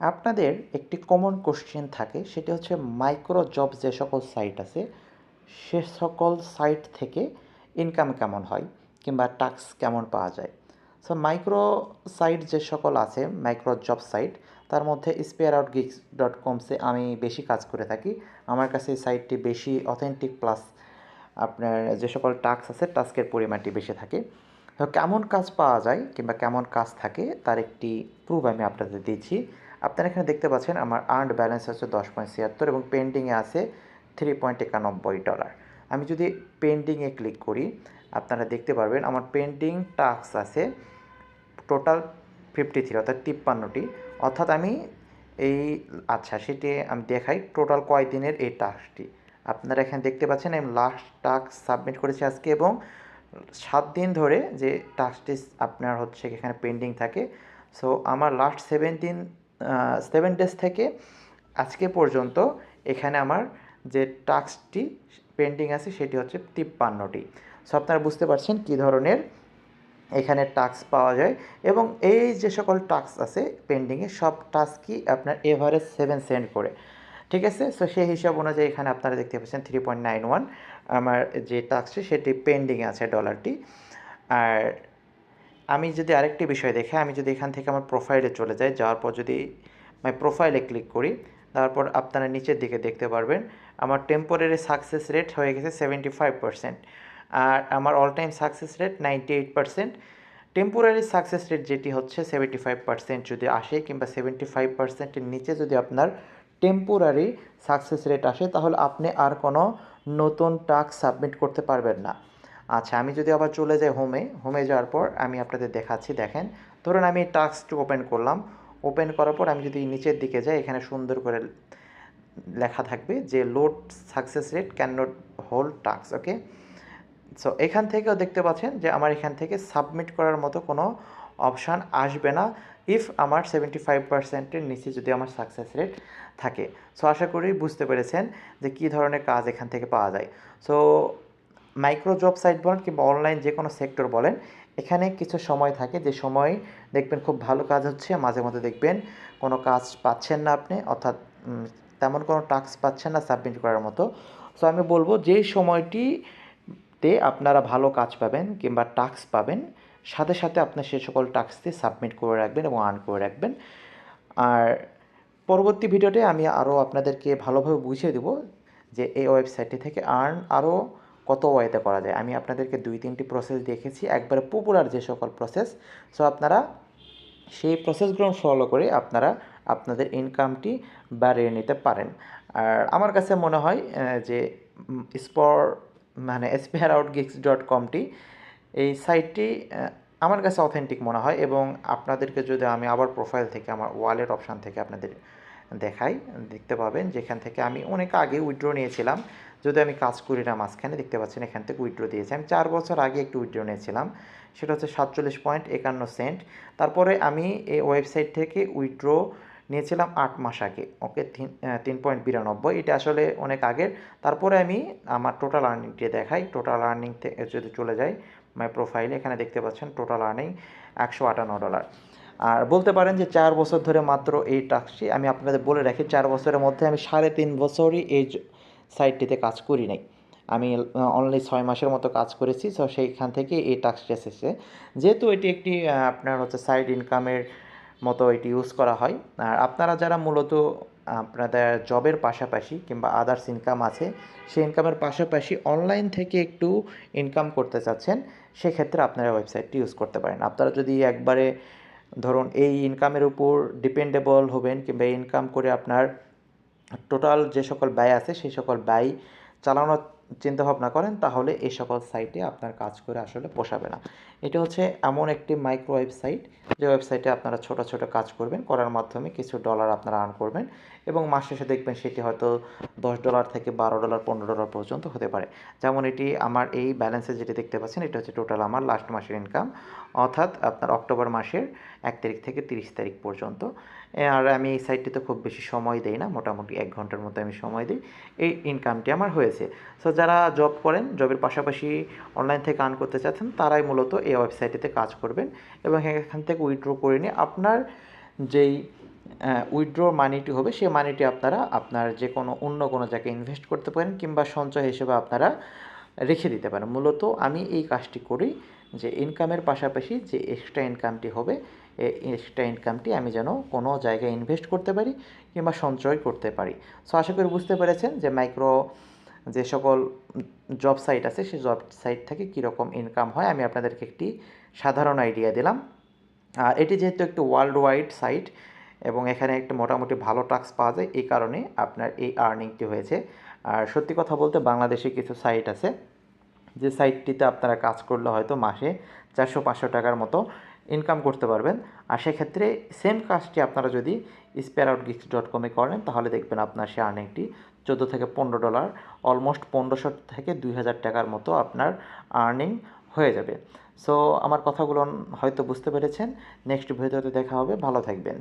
আপনাদের একটি common question থাকে, সেটি হচ্ছে মাইক্রো জব যে সকল সাইট আছে, সে সকল সাইট থেকে ইনকাম কেমন হয় কিংবা টাস্ক কেমন পাওয়া যায়? সো মাইক্রো সাইট যে সকল আছে মাইক্রো জব সাইট তার মধ্যে স্পেয়ার আউট গিগস ডট কমসে আমি বেশি কাজ করে থাকি। আমার কাছে এই সাইটটি বেশি অথেন্টিক প্লাস আপনার যে সকল টাস্ক আছে টাস্কের পরিমাণটি বেশি থাকে। তো, কেমন কাজ পাওয়া যায় কিংবা কেমন কাজ থাকে, তার একটি প্রুফ আমি আপনাদের দিচ্ছি। আপনারা এখানে দেখতে পাচ্ছেন আমার আর্নড ব্যালেন্স হচ্ছে দশ পয়েন্ট ছিয়াত্তর এবং পেন্ডিংয়ে আছে থ্রি পয়েন্ট একানব্বই ডলার আমি যদি পেন্ডিংয়ে ক্লিক করি, আপনারা দেখতে পারবেন আমার পেন্ডিং টাস্ক আছে টোটাল ফিফটি থ্রি অর্থাৎ তিপ্পান্নটি। অর্থাৎ আমি এই আচ্ছা সেটি আমি দেখাই টোটাল কয় দিনের এই টাস্কটি আপনারা এখানে দেখতে পাচ্ছেন আমি লাস্ট টাস্ক সাবমিট করেছি আজকে এবং সাত দিন ধরে যে টাস্কটি আপনার হচ্ছে এখানে পেন্ডিং থাকে। সো আমার লাস্ট সেভেন দিন সেভেন ডেজ থেকে আজকে পর্যন্ত এখানে আমার যে টাস্কটি পেন্ডিং আছে, সেটি হচ্ছে তিপ্পান্নটি। সো আপনারা বুঝতে পারছেন কী ধরনের এখানে টাস্ক পাওয়া যায় এবং এই যে সকল টাস্ক আছে পেন্ডিংয়ে সব টাস্কই আপনার এভারেজ সেভেন সেন্ড করে। ঠিক আছে? সো সেই হিসাব অনুযায়ী এখানে আপনারা দেখতে পাচ্ছেন থ্রি পয়েন্ট নাইন ওয়ান আমার যে টাস্কটি সেটি পেন্ডিংয়ে আছে ডলারটি আর আমি যদি আরেকটি বিষয় দেখে, আমি যদি এখান থেকে আমার প্রোফাইলে চলে যাই, যাওয়ার পর যদি মাই প্রোফাইলে ক্লিক করি, তারপর আপনারা নিচের দিকে দেখতে পারবেন, আমার টেম্পোরারি সাকসেস রেট হয়ে গেছে সেভেন্টি ফাইভ আর আমার all time success rate ninety eight temporary success rate যেটি হচ্ছে সেভেন্টি ফাইভ পার্সেন্ট যদি আসে কিংবা সেভেন্টি ফাইভ পার্সেন্টের নিচে যদি আপনার টেম্পোরারি সাকসেস রেট আসে, তাহলে আপনি আর কোনো নতুন টাস্ক সাবমিট করতে পারবেন না। আচ্ছা আমি যদি আবার চলে যাই হোমে হোমে যাওয়ার পর আমি আপনাদের দেখাচ্ছি, দেখেন। ধরুন আমি টাস্কটি ওপেন করলাম। ওপেন করার পর আমি যদি নিচের দিকে যাই, এখানে সুন্দর করে লেখা থাকবে যে load success rate can not hold task okay so এখান থেকেও দেখতে পাচ্ছেন যে, আমার এখান থেকে সাবমিট করার মতো কোনো অপশান আসবে না ইফ আমার সেভেন্টি ফাইভ পার্সেন্টের নিচে যদি আমার সাকসেস রেট থাকে। সো আশা করি বুঝতে পেরেছেন যে, কী ধরনের কাজ এখান থেকে পাওয়া যায়। সো মাইক্রো জব সাইট বলেন কিংবা অনলাইন যে কোনো সেক্টর বলেন, এখানে কিছু সময় থাকে। যে সময় দেখবেন খুব ভালো কাজ হচ্ছে, মাঝে মধ্যে দেখবেন কোনো কাজ পাচ্ছেন না আপনি, অর্থাৎ তেমন কোনো টাস্ক পাচ্ছেন না সাবমিট করার মতো। সো আমি বলব যেই সময়টিতে আপনারা ভালো কাজ পাবেন কিংবা টাস্ক পাবেন, সাথে সাথে আপনি সে সকল টাস্কটি সাবমিট করে রাখবেন এবং আর্ন করে রাখবেন। আর পরবর্তী ভিডিওতে আমি আরও আপনাদেরকে ভালোভাবে বুঝিয়ে দেবো যে এই ওয়েবসাইটটি থেকে আর্ন আরও কত ওয়েতে করা যায়? আমি আপনাদেরকে দুই, তিনটি প্রসেস দেখেছি। একবারে পপুলার যে সকল প্রসেস সো আপনারা সেই প্রসেসগুলো ফলো করে আপনারা আপনাদের ইনকামটি বাড়িয়ে নিতে পারেন। আর আমার কাছে মনে হয় যে স্পর মানে এসপিআর আউট গিক্স ডট কমটি এই সাইটটি আমার কাছে অথেন্টিক মনে হয় এবং আপনাদেরকে যদি আমি আবার প্রোফাইল থেকে, আমার ওয়ালেট অপশান থেকে আপনাদের দেখাই, দেখতে পাবেন, যেখান থেকে আমি অনেক আগে উইথড্র নিয়েছিলাম। যদি আমি কাজ করি না মাঝখানে, দেখতে পাচ্ছেন এখান থেকে উইড্রো দিয়েছি। আমি চার বছর আগে একটু উইড্রো নিয়েছিলাম, সেটা হচ্ছে সাতচল্লিশ পয়েন্ট একান্ন সেন্ট তারপরে আমি এই ওয়েবসাইট থেকে উইথড্র নিয়েছিলাম আট মাস আগে ওকে তিন পয়েন্ট বিরানব্বই। এটা আসলে অনেক আগের। তারপরে আমি আমার টোটাল আর্নিংটি দেখাই। টোটাল আর্নিং থেকে যদি চলে যাই মাই প্রোফাইলে এখানে দেখতে পাচ্ছেন টোটাল আর্নিং একশো আটান্ন ডলার আর বলতে পারেন যে চার বছর ধরে মাত্র এই টাস্কটি আমি আপনাদের বলে রাখি, চার বছরের মধ্যে আমি সাড়ে তিন বছরই এই সাইটটিতে কাজ করি নাই। আমি অনলি ছয় মাসের মতো কাজ করেছি সো সেইখান থেকে এই টাস্কটি এসেছে। যেহেতু এটি একটি আপনার হচ্ছে সাইড ইনকামের মতো এটি ইউজ করা হয়, আর আপনারা যারা মূলত আপনাদের জবের পাশাপাশি কিংবা আদার্স ইনকাম আছে, সেই ইনকামের পাশাপাশি অনলাইন থেকে একটু ইনকাম করতে চাচ্ছেন, সেক্ষেত্রে আপনারা ওয়েবসাইটটি ইউজ করতে পারেন। আপনারা যদি একবারে ধরুন এই ইনকামের উপর ডিপেন্ডেবল হবেন কিংবা ইনকাম করে আপনার টোটাল যে সকল ব্যয় আছে সেই সকল ব্যয় চালানোর চিন্তা ভাবনা করেন, তাহলে এই সকল সাইটে আপনার কাজ করে আসলে পোষাবে না। এটা হচ্ছে এমন একটি মাইক্রো ওয়েবসাইট যে ওয়েবসাইটে আপনারা ছোট ছোট কাজ করবেন, করার মাধ্যমে কিছু ডলার আপনারা আর্ন করবেন এবং মাস শেষে দেখবেন সেটি হয়তো দশ ডলার থেকে বারো ডলার পনেরো ডলার পর্যন্ত হতে পারে। যেমন এটি আমার এই ব্যালেন্সে যেটি দেখতে পাচ্ছেন, এটা হচ্ছে টোটাল আমার লাস্ট মাসের ইনকাম অর্থাৎ আপনার অক্টোবর মাসের এক তারিখ থেকে তিরিশ তারিখ পর্যন্ত। আর আমি এই সাইটটিতে খুব বেশি সময় দেই না, মোটামুটি এক ঘণ্টার মতো আমি সময় দিই। এই ইনকামটি আমার হয়েছে। সো যারা জব করেন জবের পাশাপাশি অনলাইন থেকে আর্ন করতে চাচ্ছেন, তারাই মূলত এই ওয়েবসাইটটিতে কাজ করবেন এবং এখান থেকে উইথড্র করে নিয়ে আপনার যেই উইথড্র মানিটি হবে, সেই মানিটি আপনারা আপনার যে কোনো অন্য কোনো জায়গায় ইনভেস্ট করতে পারেন কিংবা সঞ্চয় হিসেবে আপনারা রেখে দিতে পারেন। মূলত আমি এই কাজটি করি যে ইনকামের পাশাপাশি যে এক্সট্রা ইনকামটি হবে এক্সট্রা ইনকামটি আমি যেন কোনো জায়গায় ইনভেস্ট করতে পারি কিংবা সঞ্চয় করতে পারি। সো আশা করি বুঝতে পেরেছেন যে মাইক্রো যে সকল জব সাইট আছে, সেই জব সাইট থেকে কীরকম ইনকাম হয়, আমি আপনাদেরকে একটি সাধারণ আইডিয়া দিলাম। আর এটি যেহেতু একটি ওয়ার্ল্ড ওয়াইড সাইট এবং এখানে একটা মোটামুটি ভালো টাক্স পাওয়া যায়, এই কারণে আপনার এই আর্নিংটি হয়েছে। আর সত্যি কথা বলতে বাংলাদেশে কিছু সাইট আছে, যে সাইটটিতে আপনারা কাজ করলে হয়তো মাসে চারশো পাঁচশো টাকার মতো ইনকাম করতে পারবেন। আর সেক্ষেত্রে সেম কাজটি আপনারা যদি স্পেয়ার আউট গিক্স ডট কমে করেন, তাহলে দেখবেন আপনার সে আর্নিংটি চোদ্দ থেকে পনেরো ডলার অলমোস্ট পনেরোশো থেকে দুই হাজার টাকার মতো আপনার আর্নিং হয়ে যাবে। সো আমার কথাগুলো হয়তো বুঝতে পেরেছেন। নেক্সট ভিডিওতে দেখা হবে। ভালো থাকবেন।